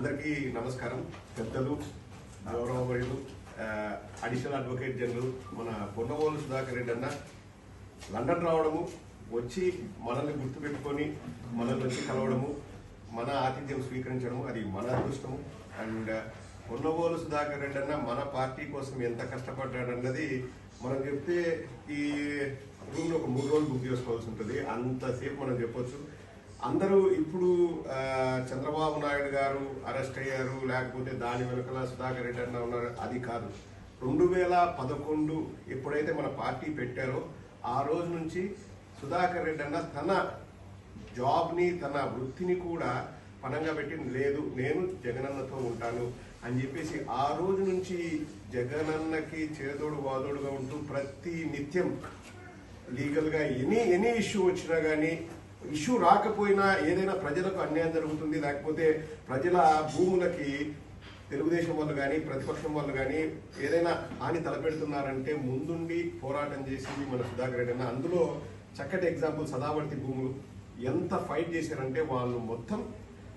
అందరికీ నమస్కారం. పెద్దలు గౌరవమయులు అడిషనల్ అడ్వకేట్ జనరల్ మన పొన్నవోలు సుధాకర్ రెడ్డి అన్న లండన్ రావడము వచ్చి మనల్ని గుర్తుపెట్టుకొని మనల్ని వచ్చి కలవడము మన ఆతిథ్యం స్వీకరించడము అది మన అదృష్టము. అండ్ పొన్నవోలు సుధాకర్ రెడ్డి అన్న మన పార్టీ కోసం ఎంత కష్టపడ్డాడన్నది మనం చెప్తే ఈ రూమ్లో ఒక మూడు రోజులు బుక్ చేసుకోవాల్సి ఉంటుంది. అంతసేపు మనం చెప్పొచ్చు. అందరూ ఇప్పుడు చంద్రబాబు నాయుడు గారు అరెస్ట్ అయ్యారు లేకపోతే దాని వెనుకల సుధాకర్ రెడ్డి అన్న ఉన్నారు అది కాదు. రెండు వేల పదకొండు ఎప్పుడైతే మన పార్టీ పెట్టారో ఆ రోజు నుంచి సుధాకర్ రెడ్డి అన్న తన జాబ్ని తన వృత్తిని కూడా పనంగా పెట్టి లేదు నేను జగనన్నతో ఉంటాను అని చెప్పేసి ఆ రోజు నుంచి జగనన్నకి చేదోడు వాదోడుగా ఉంటూ ప్రతి నిత్యం లీగల్గా ఎనీ ఎనీ ఇష్యూ వచ్చినా కానీ ఇష్యూ రాకపోయినా ఏదైనా ప్రజలకు అన్యాయం జరుగుతుంది లేకపోతే ప్రజల భూములకి తెలుగుదేశం వాళ్ళు కానీ ప్రతిపక్షం వాళ్ళు కానీ ఏదైనా హాని తలపెడుతున్నారంటే ముందుండి పోరాటం చేసింది మన సుధాకర్ రెడ్డి అన్న అందులో చక్కటి ఎగ్జాంపుల్ సదావర్తి భూములు ఎంత ఫైట్ చేశారంటే వాళ్ళు మొత్తం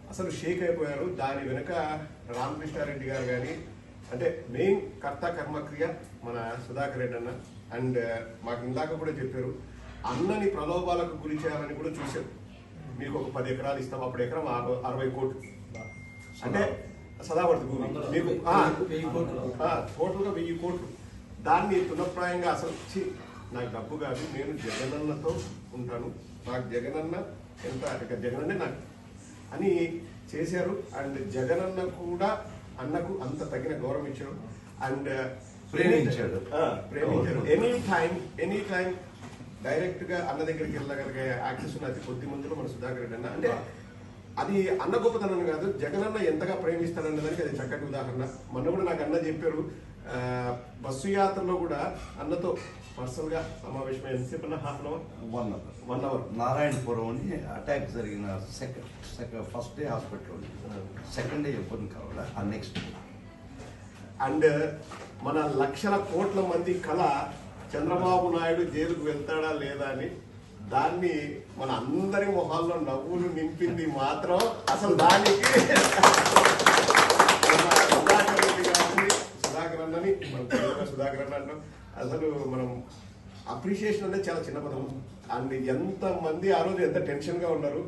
అసలు షేక్ అయిపోయారు. దాని వెనుక రామకృష్ణారెడ్డి గారు కానీ అంటే మెయిన్ కర్త కర్మక్రియ మన సుధాకర్ రెడ్డి అన్న. అండ్ మాకు ఇందాక కూడా చెప్పారు అన్నని ప్రలోభాలకు గురి చేయాలని కూడా చూశారు. మీకు ఒక పది ఎకరాలు ఇస్తాం అప్పుడు ఎకరం అరవై- అరవై కోట్లు. అంటే సదావర్తి భూమి. మీకు ఆ, ఆ, టోటల్గా వెయ్యి కోట్లు. దాన్ని పునఃప్రాయంగా అసలు నాకు డబ్బు కాదు నేను జగనన్నతో ఉంటాను. నాకు జగనన్న ఎంత జగనన్నే నాకు అని చేశారు. అండ్ జగనన్న కూడా అన్నకు అంత తగిన గౌరవం ఇచ్చారు. అండ్ ప్రేమించాడు. ప్రేమించాడు ఎనీ టైం ఎనీ టైం డైరెక్ట్గా అన్న దగ్గరికి వెళ్ళగలిగే యాక్సెస్ ఉన్న అతి కొద్ది మందిలో మన సుధాకర్ రెడ్డి అన్న. అంటే అది అన్న గొప్పతనం కాదు జగనన్న ఎంతగా ప్రేమిస్తాడన్న దానికి అది చక్కటి ఉదాహరణ. మొన్న కూడా నాకు అన్న చెప్పారు. బస్సు యాత్రలో కూడా అన్నతో పర్సనల్గా సమావేశం ఎంతసేపు అన్న? Half an hour? One hour. One hour. Narayanapuram అని అటాక్ జరిగిన second second first day hospital second day ఎప్పుడు కావాలా? ఆ నెక్స్ట్ అండ్ మన లక్షల కోట్ల మంది కళ చంద్రబాబు నాయుడు జైలుకు వెళ్తాడా లేదా అని దాన్ని మన అందరి మొహాల్లో నవ్వులు నింపింది మాత్రం అసలు దానికి సుధాకర్ రెడ్డి గారిని సుధాకర్ అన్నని మనం సుధాకర్ అన్న అంటాం. అసలు మనం అప్రిషియేషన్ అనేది చాలా చిన్న పదం. అండ్ ఎంత మంది ఆ రోజు ఎంత టెన్షన్గా ఉన్నారు.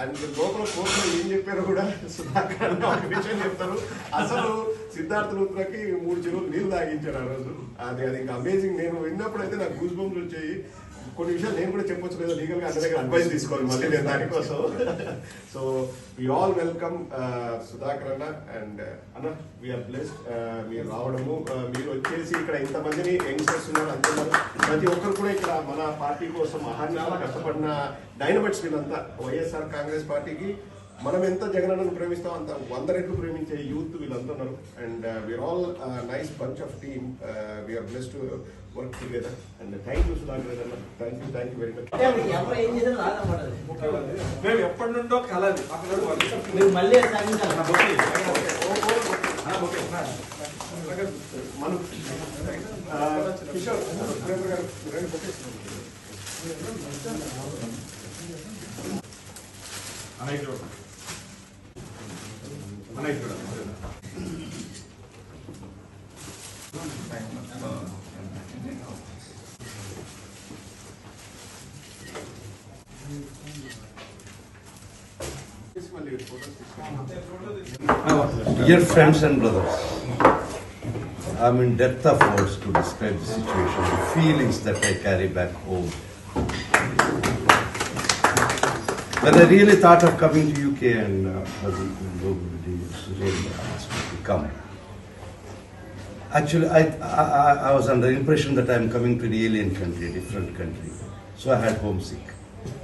అండ్ లోపల కోర్టులో ఏం చెప్పారో కూడా సుధాకర్ అన్న ఒక విషయం చెప్తారు. అసలు సిద్ధార్థ లూత్రకి మూడు చెరువులు నీళ్ళు తాగించారు ఆ రోజు. అది అది ఇంకా అమేజింగ్ నేను విన్నప్పుడు అయితే నాకు గూస్ బంప్స్ వచ్చాయి. కొన్ని విషయాలు నేను కూడా చెప్పొచ్చు లేదా లీగల్గా అందరి దగ్గర అడ్వైస్ తీసుకోవాలి మళ్ళీ నేను దానికోసం. So we all welcome Sudhakar అన్న అండ్ uh, అన్న వీఆర్ బ్లెస్డ్ uh, మీరు రావడము. Uh, మీరు వచ్చేసి ఇక్కడ ఇంతమందిని యంగ్స్టర్స్ ఉన్నారు అంటున్నారు ప్రతి ఒక్కరు కూడా ఇక్కడ మన పార్టీ కోసం అహర్నిశలు కష్టపడిన డైనమైట్స్ వీళ్ళంతా వైఎస్ఆర్ కాంగ్రెస్ పార్టీకి మనం ఎంత జగనన్నను ప్రేమిస్తాం అంత వంద రెట్లు ప్రేమించే యూత్ వీళ్ళంతా ఉన్నారు. And we are all nice bunch of team we are bless to work together and thank you Sudhakar అన్న thank you thank you very much ఎవరు ఏం చేసినా రాదన్నమాట అది. మేము ఎప్పటి నుండో కలది. మనం కిషోర్ గారు. Dear friends and brothers, I'm in depth of words to describe the situation, the feelings that I carry back home. When I really thought of coming to UK and uh, nobody really asked to come. Actually, I, I, I- was under the impression that I'm coming to an alien country, a different country. So I had homesick.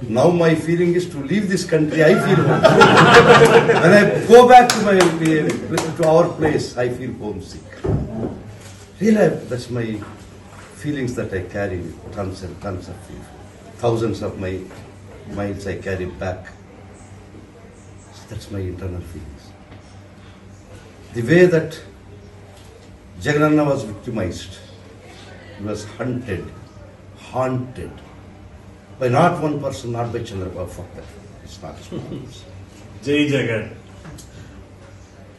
Now my feeling is to leave this country, I feel homesick. when I go back to my to our place, I feel homesick. Really, that's my feelings that I carry tons and tons of thousands of my miles I carry back. So that's my internal feelings. The way that Jagannath was victimized, he was hunted, haunted by not one person, not by Chandrababu. Fuck that. It's not his Jay Jagan.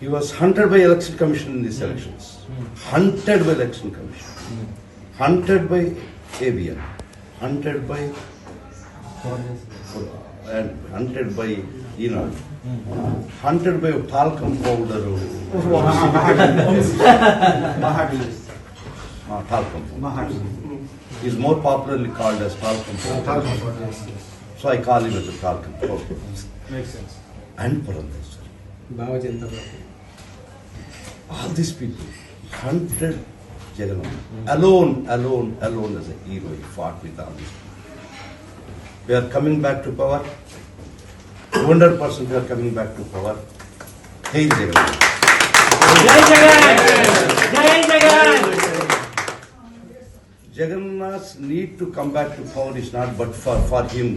He was hunted by election commission in these hmm. elections. Hunted by election commission. Hmm. Hunted by ABN. Hunted by and hunted by Enoch. Hunted by talcum powder. Uh, talcum. powder. He is more popularly called as talcum powder. So I call him as a talcum powder. Makes sense. And Purandeswar. all these people hunted Jagannath alone, alone, alone as a hero. He fought with all these people. We are coming back to power. 200% we are coming back to power. Hey Jagannath. జై జగన్ జై Jagan Jagannath's need to come back to power is not but for, for him.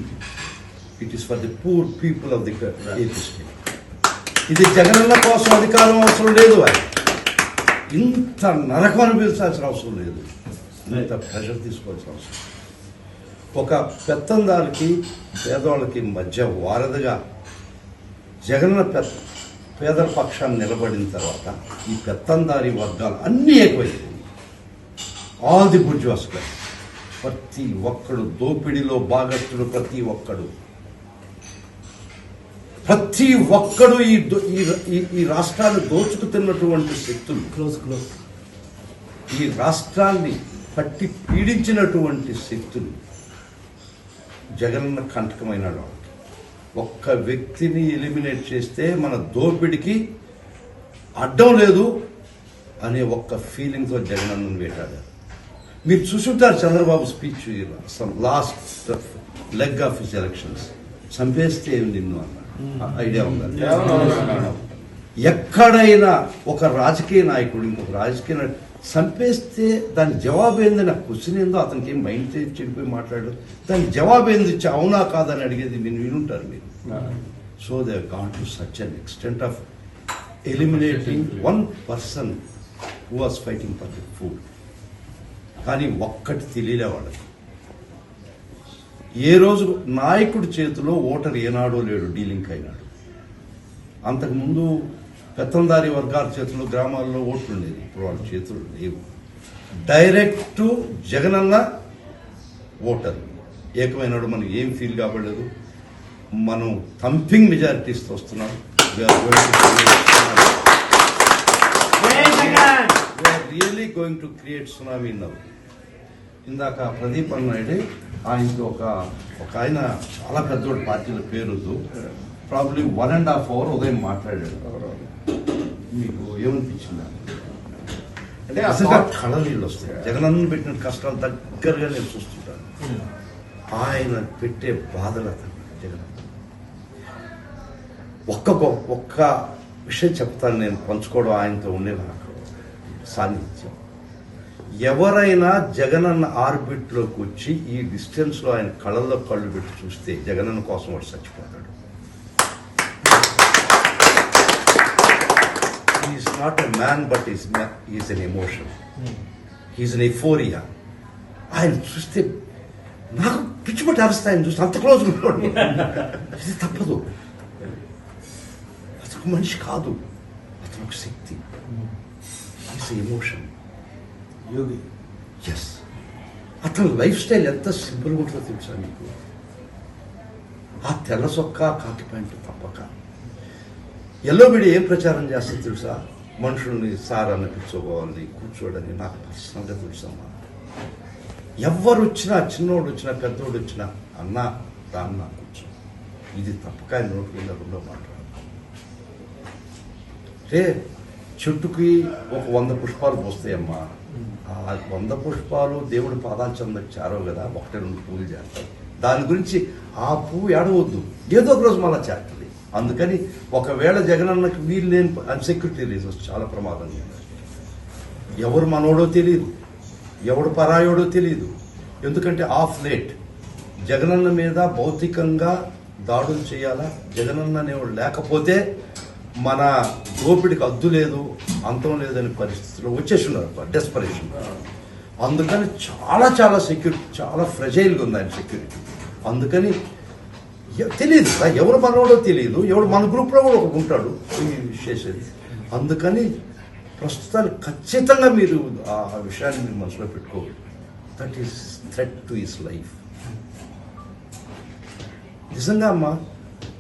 It is for the poor people of the state. ఇది జగనన్న కోసం అధికారం అవసరం లేదు ఆయన ఇంత నరకం అనిపించాల్సిన అవసరం లేదు ఇంత ప్రెషర్ తీసుకోవాల్సిన అవసరం ఒక పెత్తందారికి పేదవాళ్ళకి మధ్య వారధిగా జగనన్న పె పేదల పక్షాన్ని నిలబడిన తర్వాత ఈ పెత్తందారి వర్గాలు అన్నీ ఎక్కువైపోయింది ఆల్ ది ప్రతి ఒక్కడు దోపిడీలో భాగస్తుడు ప్రతి ఒక్కడు. ప్రతి ఒక్కడు ఈ దో- ఈ ఈ- ఈ రాష్ట్రాన్ని దోచుకు తిన్నటువంటి శక్తులు క్లోజ్ క్లోజ్. ఈ రాష్ట్రాన్ని పట్టి పీడించినటువంటి శక్తులు జగనన్న కంటకమైన వాళ్ళకి ఒక్క వ్యక్తిని ఎలిమినేట్ చేస్తే మన దోపిడికి అడ్డం లేదు అనే ఒక్క ఫీలింగ్తో జగనన్నను వేటాడారు. మీరు చూసుంటారు Chandrababu speech last leg of his elections. చంపేస్తే నిన్ను అన్నాడు ఐడియా ఉందా? ఎక్కడైనా ఒక రాజకీయ నాయకుడు ఇంకొక రాజకీయ నాయకుడు చంపేస్తే దాని జవాబు ఏంది నాకు క్వశ్చన్ ఏందో అతనికి ఏం మైండ్ చెడిపోయి మాట్లాడు దానికి జవాబు ఏంది ఇచ్చి అవునా కాదని అడిగేది మీరు వినుంటారు మీరు. So they gone to such an extent of eliminating one person who was fighting for the food కానీ ఒక్కటి తెలియలే వాళ్ళకి. ఏ రోజు నాయకుడి చేతిలో ఓటర్ ఏనాడో లేడు డీలింక్ అయినాడు. అంతకుముందు పెత్తందారి వర్గాల చేతిలో గ్రామాల్లో ఓట్లు ఉండేది ఇప్పుడు వాళ్ళ చేతులు లేవు. Direct Jagananna voter. ఏకమైనాడు మనకి ఏం ఫీల్ కాబడలేదు. మనం థంపింగ్ మెజారిటీస్తో వస్తున్నాం. Really going to create tsunami now ఇందాక ప్రదీప్ అన్నాడే ఆయనకి ఒక ఒక ఆయన చాలా పెద్దోడు పార్టీల పేరు probably one and half hour ఉదయం మాట్లాడాడు. మీకు ఏమనిపించింది? అంటే అసలు కళ నీళ్ళు వస్తాయి. జగనన్న పెట్టిన కష్టాలు దగ్గరగా నేను చూస్తుంటాను. ఆయన పెట్టే బాధలు అతను జగన్. ఒక్క ఒక్క విషయం చెప్తాను నేను పంచుకోవడం ఆయనతో ఉండే నాకు సాన్నిధ్యం ఎవరైనా జగనన్న ఆర్బిట్లోకి వచ్చి ఈ డిస్టెన్స్లో ఆయన కళ్ళల్లో కళ్ళు పెట్టి చూస్తే జగనన్న కోసం వాడు చచ్చిపోతాడు. Is not a man but is is an emotion is an euphoria ఆయన చూస్తే నాకు పిచ్చిపట్టి అరుస్తా ఆయన చూస్తే అంత క్లోజ్ ఇది తప్పదు. అతను మనిషి కాదు. అతను ఒక శక్తి. ఈజ్ ఎమోషన్ యోగి. ఎస్ అతని లైఫ్ స్టైల్ ఎంత సింపుల్గా ఉంటుందో తెలుసా మీకు ఆ తెల్ల సొక్కా కాకి ప్యాంట్ తప్పక. ఎల్లో మీడియా ఏం ప్రచారం చేస్తుంది తెలుసా? మనుషుల్ని సార్ అన్న కూర్చోవాలి కూర్చోడని నాకు పర్సనల్గా తెలుసమ్మా. ఎవరు వచ్చినా చిన్నోడు వచ్చినా పెద్దోడు వచ్చినా అన్న దాన్న కూర్చో. ఇది తప్పక నోటి మీద రెండో మాట్లాడు అంటే చెట్టుకి ఒక వంద పుష్పాలు పోస్తాయమ్మా. ఆ వంద పుష్పాలు దేవుడి పాదాల చెందకు చేరవు కదా ఒకటి రెండు పూలు చేస్తాయి దాని గురించి ఆ పువ్వు ఏడవద్దు. ఏదో ఒక రోజు మళ్ళా చేస్తాం అందుకని ఒకవేళ జగనన్నకి వీలు లేని అన్సెక్యూరిటీ రీజన్స్ చాలా ప్రమాదంగా ఎవరు మనోడో తెలియదు ఎవడు పరాయోడో తెలియదు ఎందుకంటే ఆఫ్ లేట్ జగనన్న మీద భౌతికంగా దాడులు చేయాలా? జగనన్న అనేవాడు లేకపోతే మన దోపిడికి అద్దు లేదు అంతం లేదనే పరిస్థితిలో వచ్చేసి ఉన్నారు డెస్పరేషన్ అందుకని చాలా చాలా సెక్యూరిటీ చాలా ఫ్రెజైల్గా ఉంది ఆయన సెక్యూరిటీ అందుకని తెలియదు ఎవరు మనోడో తెలియదు ఎవడు మన గ్రూప్లో కూడా ఒకడు ఉంటాడు చేసేది అందుకని ప్రస్తుతానికి ఖచ్చితంగా మీరు ఆ విషయాన్ని మీరు మనసులో పెట్టుకోవాలి. That is threat to his life నిజంగా అమ్మా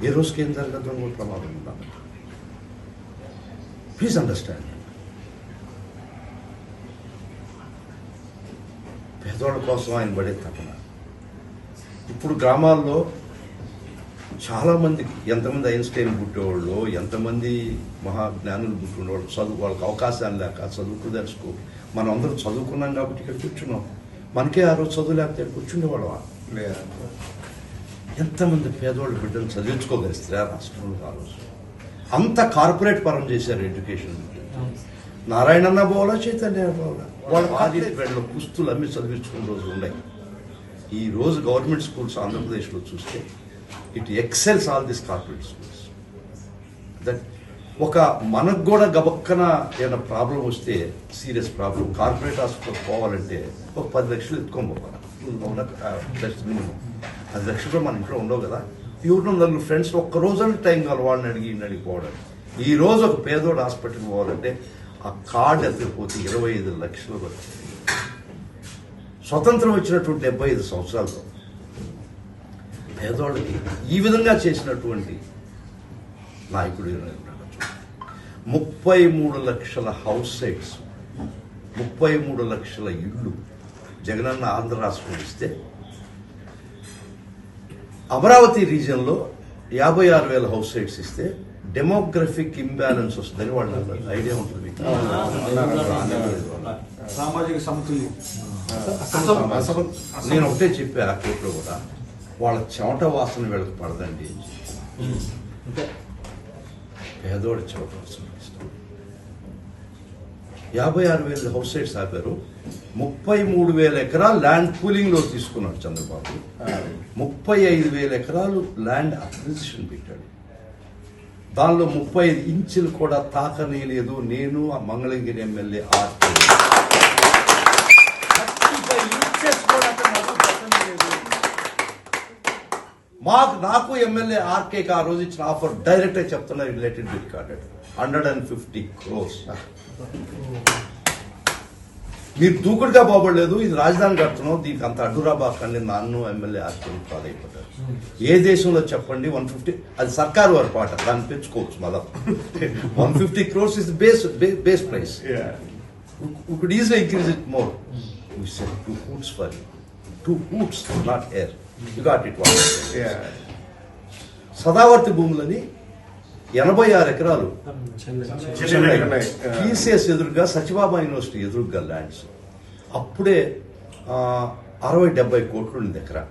ఏ రోజుకి ఏం జరగదు అని కూడా ప్రమాదం ఉన్నాను ప్లీజ్ అండర్స్టాండ్ పేదవాళ్ళ కోసం ఆయన పడే తపన. ఇప్పుడు గ్రామాల్లో చాలామంది ఎంతమంది ఐన్స్టైన్ పుట్టేవాళ్ళు ఎంతమంది మహా జ్ఞానులు పుట్టినవాళ్ళు చదువు వాళ్ళకి అవకాశాలు లేక చదువుకు తెలుసుకో. మనం అందరం చదువుకున్నాం కాబట్టి ఇక్కడ కూర్చున్నాం. మనకే ఆ రోజు చదువు లేకపోతే కూర్చుండేవాళ్ళం లేదా. ఎంతమంది పేదవాళ్ళు బిడ్డలు చదివించుకోగలిస్తే ఆ రాష్ట్రంలో ఆ రోజు? అంత కార్పొరేట్ పరం చేశారు ఎడ్యుకేషన్ నారాయణన్న పోవాలా చైతన్య పోవాలా? వాళ్ళ ఆది వీళ్ళ పుస్తులు అమ్మి చదివించుకున్న రోజులు ఉన్నాయి. ఈ రోజు గవర్నమెంట్ స్కూల్స్ ఆంధ్రప్రదేశ్లో చూస్తే it excels all this corporate schools that ఒక మనకు కూడా గబక్కన ఏమైనా ప్రాబ్లం వస్తే సీరియస్ ప్రాబ్లం కార్పొరేట్ హాస్పిటల్ పోవాలంటే ఒక పది లక్షలు ఎత్తుకొని పోవాలి. అవునా? ఆ, పది లక్షలు కూడా మన ఇంట్లో ఉండవు కదా. ఎవరినో నలుగురు ఫ్రెండ్స్ ఒక్క రోజు టైం కావాలి వాళ్ళని అడిగి అడిగి పోవడానికి ఈ రోజు ఒక పేదోడు హాస్పిటల్కి పోవాలంటే ఆ కార్డు ఎత్తుకుపోతే ఇరవై ఐదు లక్షలు పడుతుంది. స్వతంత్రం వచ్చినటువంటి డెబ్బై ఐదు సంవత్సరాలతో. పేదోళ్ళకి ఈ విధంగా చేసినటువంటి నాయకుడు. ముప్పై మూడు లక్షల హౌస్ సైట్స్ ముప్పై మూడు లక్షల ఇళ్ళు జగనన్న ఆంధ్ర రాష్ట్రం ఇస్తే అమరావతి రీజియన్లో యాభై ఆరు వేల హౌస్ సైట్స్ ఇస్తే డెమోగ్రఫిక్ ఇంబ్యాలెన్స్ వస్తుందని వాళ్ళు. ఐడియా ఉంటుంది సామాజిక సమతుల్యం నేను ఒకటే చెప్పా ఆ కోర్టులో కూడా వాళ్ళ చెమట వాసన వీళ్ళకి పడదండి. పేదోడి చెమట వాసన ఇష్టం యాభై ఆరు వేల హౌస్ సైట్స్ ఆపారు. ముప్పై మూడు వేల ఎకరాలు ల్యాండ్ పూలింగ్లో తీసుకున్నాడు చంద్రబాబు. ముప్పై ఐదు వేల ఎకరాలు ల్యాండ్ అక్విజిషన్ పెట్టాడు. దానిలో ముప్పై ఐదు ఇంచులు కూడా తాకనీయలేదు నేను ఆ మంగళగిరి ఎమ్మెల్యే ఆర్కే. మాకు నాకు ఎమ్మెల్యే ఆర్కేకి ఆ రోజు ఇచ్చిన ఆఫర్ డైరెక్ట్ చెప్తున్నా related with recorded hundred and fifty crores మీరు దూకుడుగా బాగోలేదు ఇది రాజధాని కడుతున్నాం దీనికి అంత అడ్డురా బాకండి నన్ను ఎమ్మెల్యే ఆర్కే పాలైపోతారు ఏ దేశంలో చెప్పండి వన్ ఫిఫ్టీ అది సర్కారు వారి పాట దాన్ని పెంచుకోవచ్చు మళ్ళా. One fifty crores is base base price. Yeah. we could easily increase it more. We said two hoots for Sadavarti భూములని ఎనభై ఆరు ఎకరాలు. టీసీఎస్ ఎదురుగా సచిబాబా యూనివర్సిటీ ఎదురుగా ల్యాండ్స్ అప్పుడే అరవై డెబ్బై కోట్లు ఉంది ఎకరా.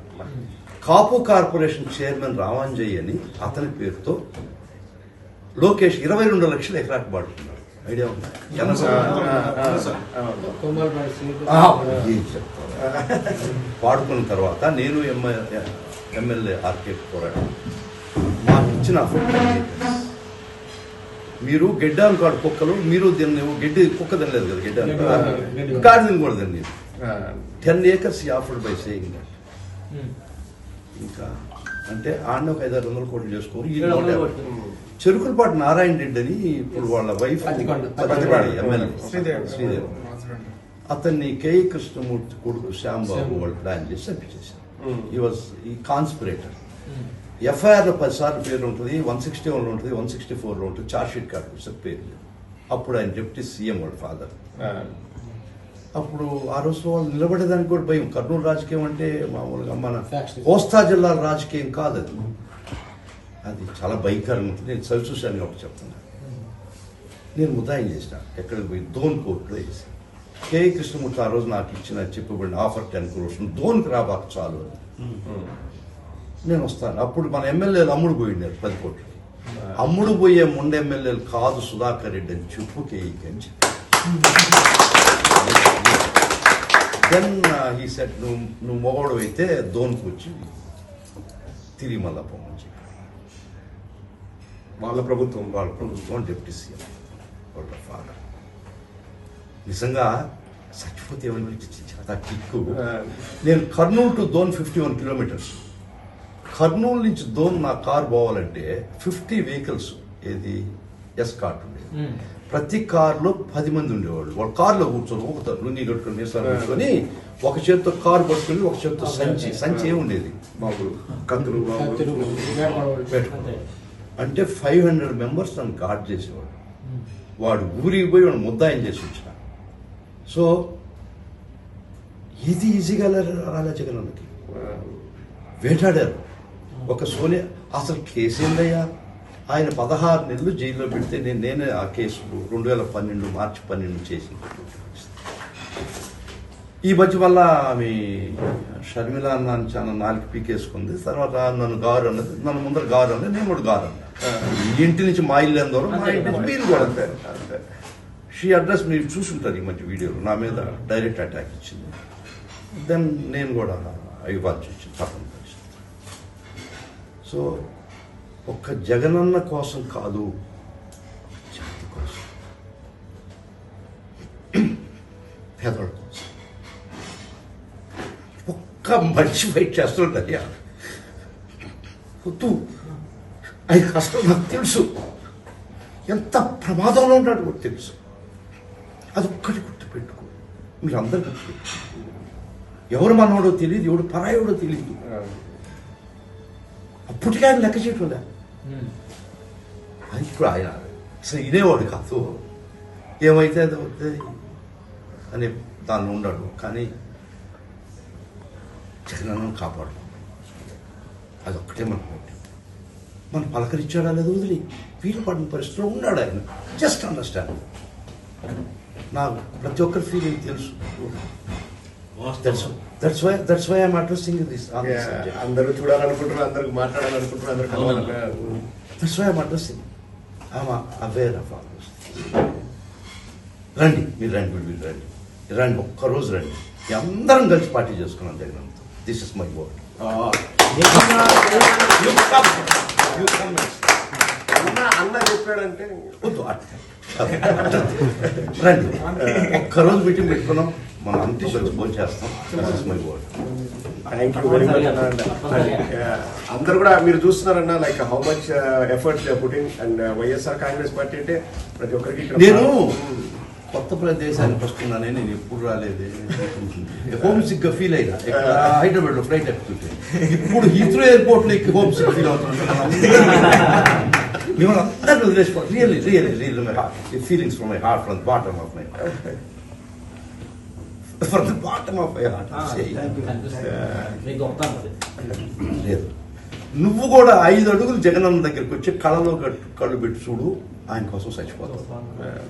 కాపు కార్పొరేషన్ చైర్మన్ రామాంజయ్ అని అతని పేరుతో లోకేష్ ఇరవై రెండు లక్షల ఎకరాకు పాడుతున్నాడు ఐడియా ఉందా. పాడుకున్న తర్వాత నేను ఎమ్మెల్యే ఎమ్మెల్యే ఆర్కే పోరాడు మాకు ఇచ్చిన మీరు గెడ్డాను కాడు కుక్కలు మీరు దీన్ని గడ్డి కుక్క తినలేదు కదా గెడ్డాను కాడు. తిని కూడా తిని ten acres offered by saying that. ఇంకా అంటే ఆడిన ఒక ఐదారు వందల కోట్లు చేసుకోరు ఈ. చెరుకులపాటి నారాయణ రెడ్డి అని ఇప్పుడు వాళ్ళ వైఫ్ శ్రీదేవి. శ్రీదేవి. అతన్ని కేఈ కృష్ణమూర్తి కొడుకు శ్యాంబాబు వాళ్ళు ప్లాన్ చేసి చంపించేశారు ఈ వాజ్ ఈ కాన్స్పిరేటర్ ఎఫ్ఐఆర్లో పదిసార్లు పేరు ఉంటుంది వన్ సిక్స్టీ వన్ ఉంటుంది వన్ సిక్స్టీ ఫోర్లో ఉంటుంది చార్జ్ షీట్ కార్డు సార్ పేరు లేదు. అప్పుడు ఆయన డిప్యూటీ సీఎం వాళ్ళ ఫాదర్ అప్పుడు ఆ రోజు వాళ్ళు నిలబడేదానికి కూడా భయం. కర్నూలు రాజకీయం అంటే మామూలుగా మన. కోస్తా జిల్లాల రాజకీయం కాదు అది. అది చాలా భయంకరంగా ఉంటుంది. నేను చవి చూశాను ఒకటి చెప్తున్నాను నేను ముద్దాయం చేసిన. ఎక్కడికి పోయి ధోన్ కోర్టులో వేసి. కే. కృష్ణమూర్తి ఆ రోజు నాకు ఇచ్చిన చెప్పబడిన ఆఫర్ టెన్ క్రోర్స్ ధోనికి రాబాక చాలు అని. నేను వస్తాను. అప్పుడు మన ఎమ్మెల్యేలు అమ్ముడు పోయిండారు పది కోట్లు. అమ్ముడు పోయే ముండ ఎమ్మెల్యేలు కాదు సుధాకర్ రెడ్డి అని చెప్పు కేఈకి అని చెప్పి. దెన్ ఈ సెట్ నువ్వు నువ్వు మొగోడు అయితే దోన్కి వచ్చి తిరిగి మళ్ళా పోమని చెప్పి. వాళ్ళ ప్రభుత్వం వాళ్ళ ప్రభుత్వం డిప్యూటీ సీఎం వాళ్ళ ఫాదర్. నిజంగా చచ్చిపోతే చాలా కిక్కు. నేను Kurnool to Dhone fifty one kilometres. Kurnool నుంచి దోన్ నా కార్ పోవాలంటే ఫిఫ్టీ వెహికల్స్ ఏది? ఎస్ కార్ట్ ఉండేది ప్రతి కారులో పది మంది ఉండేవాళ్ళు. వాళ్ళు కారులో కూర్చొని ఊగుతారు లుంగి కట్టుకొని మీసాలు పెట్టుకొని ఒక చేతితో కారు పట్టుకొని ఒక చేతితో సంచి. సంచి. ఏమి ఉండేది బాబులు కత్తులు బాబులు పెట్టుకో. అంటే ఫైవ్ హండ్రెడ్ మెంబర్స్ నన్ను గాడ్ చేసేవాడు. వాడు ఊరికి పోయి వాడు ముద్దాయం చేసి వచ్చిన సో ఇది ఈజీగా రాలేచగలకి వేటాడారు. ఒక సోనియా అసలు కేసు ఏందయ్యా? ఆయన పదహారు నెలలు జైల్లో పెడితే నేను నేనే ఆ కేసు రెండు వేల పన్నెండు మార్చి పన్నెండు చేసి ఈ మధ్య వల్ల ఆమె షర్మిల అన్న చాలా నాలుగు పీకేసుకుంది. తర్వాత నన్ను గారు అన్నది నన్ను ముందర గారు అన్నది నేను కూడా గారు అన్నది ఇంటి నుంచి మా ఇల్లు ఎంత దూరం మా ఇంటి నుంచి మీరు కూడా అంతే అంతే. షీ అడ్రస్ మీరు చూసుంటారు ఈ మధ్య వీడియోలో. నా మీద డైరెక్ట్ అటాక్ ఇచ్చింది. దెన్ నేను కూడా ఇవ్వాల్సి వచ్చింది తప్పని పరిస్థితి. సో ఒక్క జగనన్న కోసం కాదు జాతి కోసం. పేదవాళ్ళ కోసం. ఒక్క మనిషి ఫైట్ చేస్తుంటారు వద్దు అది కష్టం నాకు తెలుసు. ఎంత ప్రమాదంలో ఉంటాడు కూడా తెలుసు. అది ఒక్కటి గుర్తుపెట్టుకో. మీరు అందరు గుర్తుపెట్టుకో. ఎవరు మనవాడో తెలియదు ఎవడు పరాయోడో తెలియదు అప్పటికే ఆయన లెక్క చేయటంలే అది ఇప్పుడు ఆయన అసలు ఇదేవాడు కాదు. ఏమైతే అది అవుతుంది అని దాన్ని ఉన్నాడు. కానీ జగనన్ను కాపాడు. అదొక్కటే మనకు మనం పలకరించాడా లేదా వదిలి? వీలు పడిన పరిస్థితిలో ఉన్నాడు ఆయన. జస్ట్ అండర్స్టాండ్ నాకు ప్రతి ఒక్కరి ఫీలింగ్ తెలుసు. That's that's why that's why I'm addressing this అందరూ చూడాలనుకుంటారు అందరికి మాట్లాడాలనుకుంటారు అందరు కలవాలనుకుంటారు that's why I'm addressing I'm aware of all రండి మీరు రండి మీరు రండి. రండి ఒక్కరోజు రండి. అందరం కలిసి పార్టీ చేసుకున్నాం జగన్తో దిస్ ఇస్ మై వర్డ్ అన్న అన్న చెప్పాడంటే వద్దు రండి. ఒక్కరోజు మీటింగ్ పెట్టుకున్నాం మనం అంతా కలిసి ఫోన్ చేస్తాం my thank you very much అందరు కూడా మీరు చూస్తున్నారన్న like how much efforts putting and YSR Congress party అంటే ప్రతి ఒక్కరికి నేను కొత్త ప్రదేశానికి వస్తున్నానే నేను ఎప్పుడు రాలేదు. హోమ్ సిక్గా ఫీల్ అయినా ఇక్కడ హైదరాబాద్లో ఫ్లైట్ ఎక్కుతుంటే ఇప్పుడు హీత్రో ఎయిర్పోర్ట్లో ఎక్కి హోమ్ సిక్ ఫీల్ అవుతున్నాను. మిమ్మల్ని అందరినీ వదిలేసుకోవాలి really really really my heart feelings from my heart from bottom of my from the bottom of my heart. లేదు నువ్వు కూడా ఐదు అడుగులు జగనన్న దగ్గరికి వచ్చి కళ్ళలో కట్టు కళ్ళు పెట్టి చూడు. ఆయన కోసం చచ్చిపోతావు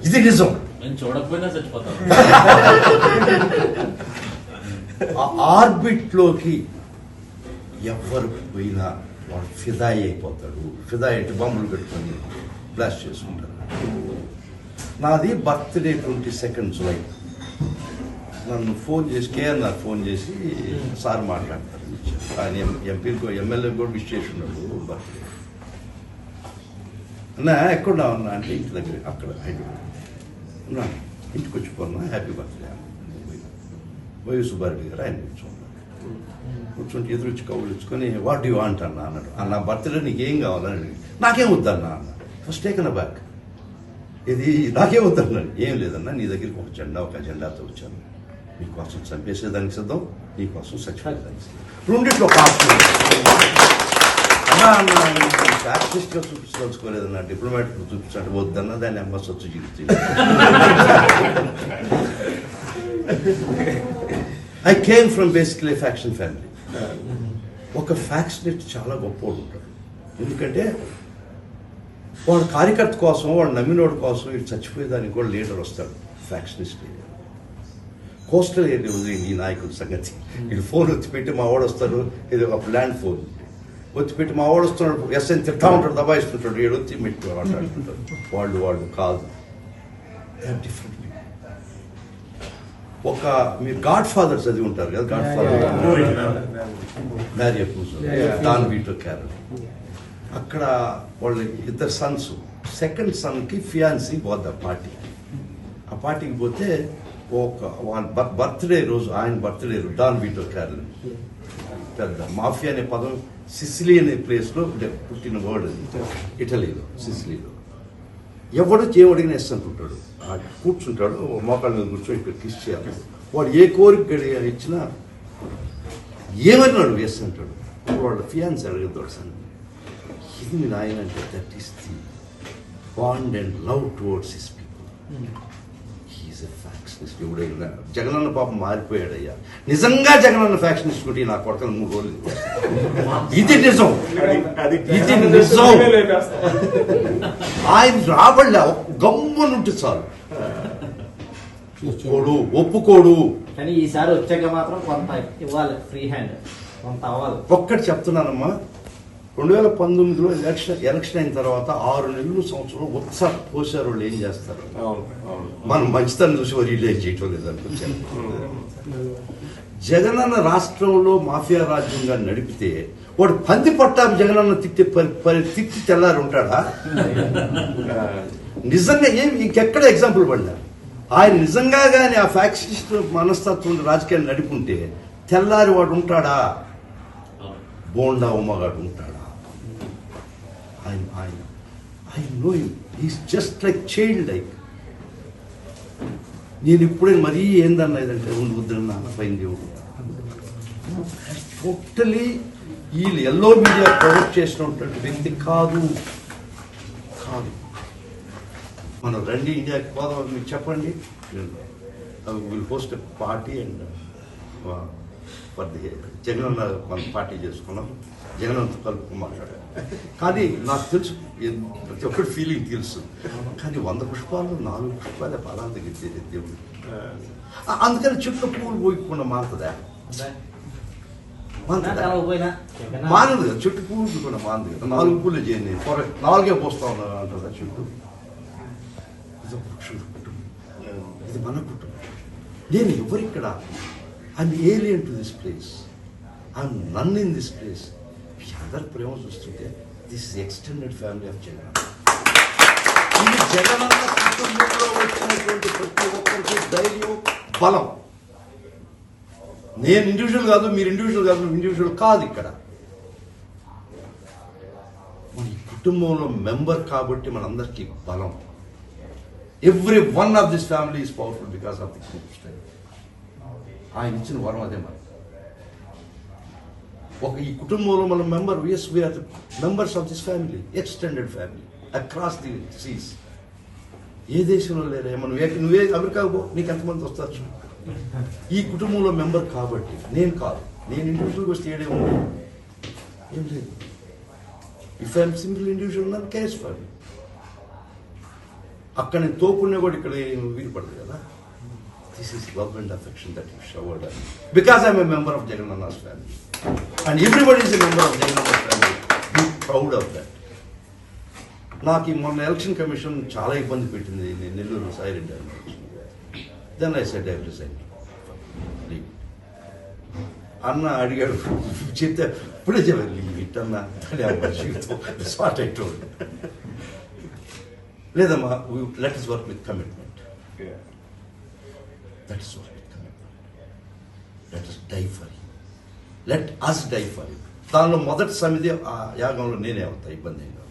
ఇది నిజం. నేను చూడకపోయినా చచ్చిపోతాను. ఆర్బిట్లోకి ఎవరు పోయినా వాడు ఫిదాయి అయిపోతాడు. ఫిదాయి అంటే బొమ్మలు పెట్టుకొని బ్లాస్ట్ చేసుకుంటారు. నాది బర్త్డే ట్వంటీ సెకండ్ జులై. నన్ను ఫోన్ చేసి కేఎన్ఆర్ ఫోన్ చేసి సార్ మాట్లాడతారు ఆయన ఎంపీకి ఎమ్మెల్యే కూడా విష్ చేసి ఉన్నాడు బర్త్డే. అన్నా ఎక్కడ అన్న అంటే ఇంటి దగ్గర అక్కడ హైదరాబాద్. ఉన్నా ఇంటికి వచ్చి పోన్నా హ్యాపీ బర్త్డే వైవి సుబ్బారెడ్డి గారు ఆయన కూర్చున్నారు కూర్చుంటే ఎదురొచ్చి కవులు ఇచ్చుకొని వాట్ యూ వాంట్ అన్న అన్నాడు. అన్న బర్త్డే నీకు ఏం కావాలని అడిగి నాకేం వద్దన్నా అన్న. ఫస్ట్ టేకన్ బ్యాక్ ఇది నాకేం వద్దన్నాడు ఏం లేదన్నా నీ దగ్గరికి ఒక జెండా ఒక జెండాతో వచ్చాను. నీకోసం చంపేసేదానికి సిద్ధం నీకోసం చచ్చిపోయేదానికి సిద్ధం. రెండింటిలో ఒక ఆప్షన్ ఉంది. అన్నా అన్న ఫ్యాక్టిస్ట్గా చూపించదలుచుకోలేదన్న చూపించాడు. వద్దన్న దాన్ని అమ్మ సొచ్చు జీవితం I came from basically faction family ఒక ఫ్యాక్షనిస్ట్ చాలా గొప్పోడు ఉంటాడు. ఎందుకంటే వాడు కార్యకర్త కోసం వాడు నమ్మినోడు కోసం ఇటు చచ్చిపోయేదానికి కూడా లీడర్ వస్తాడు ఫ్యాక్షనిస్ట్ కోస్టల్ ఏరియా ఉంది ఈ నాయకుడు సంగతి. ఇటు ఫోన్ వచ్చి పెట్టి మా వాడు వస్తాడు ఇది ఒక ల్యాండ్ ఫోన్. వచ్చి పెట్టి మా వాడు వస్తున్నాడు. ఎస్ఎన్ తిట్టా ఉంటాడు దబాయిస్తుంటాడు. ఏడు వచ్చి మెట్టి మాట్లాడుతుంటాడు వాళ్ళు వాళ్ళు కాదు. డిఫరెంట్ ఒక మీరు గాడ్ ఫాదర్ చదివి ఉంటారు కదా god father Mary Don Vito Carol అక్కడ వాళ్ళ ఇద్దరు సన్స్ సెకండ్ సన్కి ఫియాన్సీ పోద్ది ఆ పార్టీ ఆ పార్టీకి పోతే ఒక వాళ్ళ బర్త్డే రోజు ఆయన బర్త్డే రోజు డాన్ వీటో క్యారల్ పెద్ద మాఫియా అనే పదం సిసిలీ అనే ప్లేస్లో పుట్టిన వర్డ్ అది. ఇటలీలో సిసిలీలో. ఎవడు చేయమడిగిన ఎస్ అంటుంటాడు కూర్చుంటాడు మోకాళ్ళ మీద కూర్చొని ఇక్కడ కిస్ చేయాలి. వాడు ఏ కోరిక ఇచ్చినా ఏమన్నాడు ఎస్ అంటాడు. వాళ్ళ ఫియాన్స్ అడుగుతాడు సార్ ఇది మీ నాయన అంటే that is the bond and love towards his people factionist ఎవడైనా జగనన్న పాపం మారిపోయాడయ్యా. నిజంగా జగనన్న ఫ్యాక్షనిస్ట్ ఉంటే నా కొడకలు మూడు రోజులు. ఇది నిజం. ఇది నిజం. ఆయన రాబడ్డా గమ్మునుంటే చాలు. ఒప్పుకోడు ఒప్పుకోడు. కానీ ఈసారి వచ్చాక మాత్రం కొంత ఇవ్వాలి ఫ్రీ హ్యాండ్ కొంత అవ్వాలి. ఒక్కటి చెప్తున్నానమ్మా రెండు వేల పంతొమ్మిదిలో ఎలక్షన్ ఎలక్షన్ అయిన తర్వాత ఆరు నెలలు సంవత్సరం ఉత్సాహ పోసారు వాళ్ళు ఏం చేస్తారు? మనం మంచితనం చూసి వారు ఇల్లు ఏం చేయటం లేదనుకుంటాను జగనన్న రాష్ట్రంలో మాఫియా రాజ్యంగా నడిపితే వాడు పంది పట్టాపు జగనన్న తిట్టి పరి పరి తిట్టి తెల్లారి ఉంటాడా? నిజంగా ఏం ఇంకెక్కడ ఎగ్జాంపుల్ పడినా ఆయన నిజంగా కానీ ఆ ఫ్యాక్షనిస్ట్ మనస్తత్వం రాజకీయాలు నడుపుంటే తెల్లారి వాడు ఉంటాడా? బోండా ఉమ్మగాడు ఉంటాడా. ఐ ఆయన I know is just like child like నేను ఇప్పుడే మరీ ఏందన్నా ఇదంటే ఉండి వద్దన్నా పైన దేవుడు. టోటలీ వీళ్ళు ఎల్లో మీడియా ప్రొవోక్ చేసినటువంటి వ్యక్తి కాదు. కాదు. మనం రండి ఇండియాకి పోదాం మీరు చెప్పండి. Will post party and for the Jagan మనం పార్టీ చేసుకున్నాం. జగన్ అంతా కలుపు మాట్లాడారు. కానీ నాకు తెలుసు ప్రతి ఒక్కటి ఫీలింగ్ తెలుసు. కానీ వంద పుష్పాలు నాలుగు పుష్పాలే పదాల దగ్గర దేవుడు. అందుకని చుట్టూ పూలు పోయకుండా మారుతుందా మానదు కదా చుట్టూ పూలు కూడా మానదు కదా. నాలుగు పూలు చేయండి పొర- నాలుగే పోస్తా ఉన్నా అంటుందా చుట్టూ? ఇది వృక్షం కుటుంబం. ఇది మన కుటుంబం. నేను ఎవరిక్కడ? I'm alien to this place I'm none in this place అందరు ప్రేమ చూస్తుంటే this is extended family of Jagan ఇది జగనన్న కుటుంబంలో వచ్చినటువంటి ప్రతి ఒక్కరికి ధైర్యం బలం. నేను ఇండివిజువల్ కాదు మీరు ఇండివిజువల్ కాదు ఇండివిజువల్ కాదు ఇక్కడ. మన కుటుంబంలో మెంబర్ కాబట్టి మనందరికీ బలం. Every one of this family is powerful because of the ఆయన ఇచ్చిన వరం అదే మరి. ఒక ఈ కుటుంబంలో మనం member was we are members of this family extended family across the seas ఏ దేశంలో లేరే? మనం ఏ- నువ్వే అమెరికా పో నీకు ఎంతమంది వస్తారు ఈ కుటుంబంలో మెంబర్ కాబట్టి నేను కాదు నేను ఇండివిజువల్గా వస్తే ఏడే ఉంది ఏం లేదు. ఇఫ్ ఐఎమ్ సింపుల్ ఇండివిజువల్ నాకు కేస్ ఫర్ అక్కడ నేను తోపునే కూడా ఇక్కడ వీలు పడదు కదా. This is love and affection that you showered because I'm a member of Jagan Anna's family and everybody is a member of Jagan Anna's family be proud of that నాకు ఈ మొన్న ఎలక్షన్ కమిషన్ చాలా ఇబ్బంది పెట్టింది. నేను Nellore Sai Reddy election then I said I resign అన్న అడిగాడు చెప్తే ఇప్పుడే చెప్పాలి ఇట్ అన్న. స్పాట్ అయిటోడ్ లేదమ్మా let us work with commitment that is work let us die for you let us die for you దానిలో మొదటి సమితి ఆ యాగంలో నేనే అవుతా ఇబ్బంది అయినా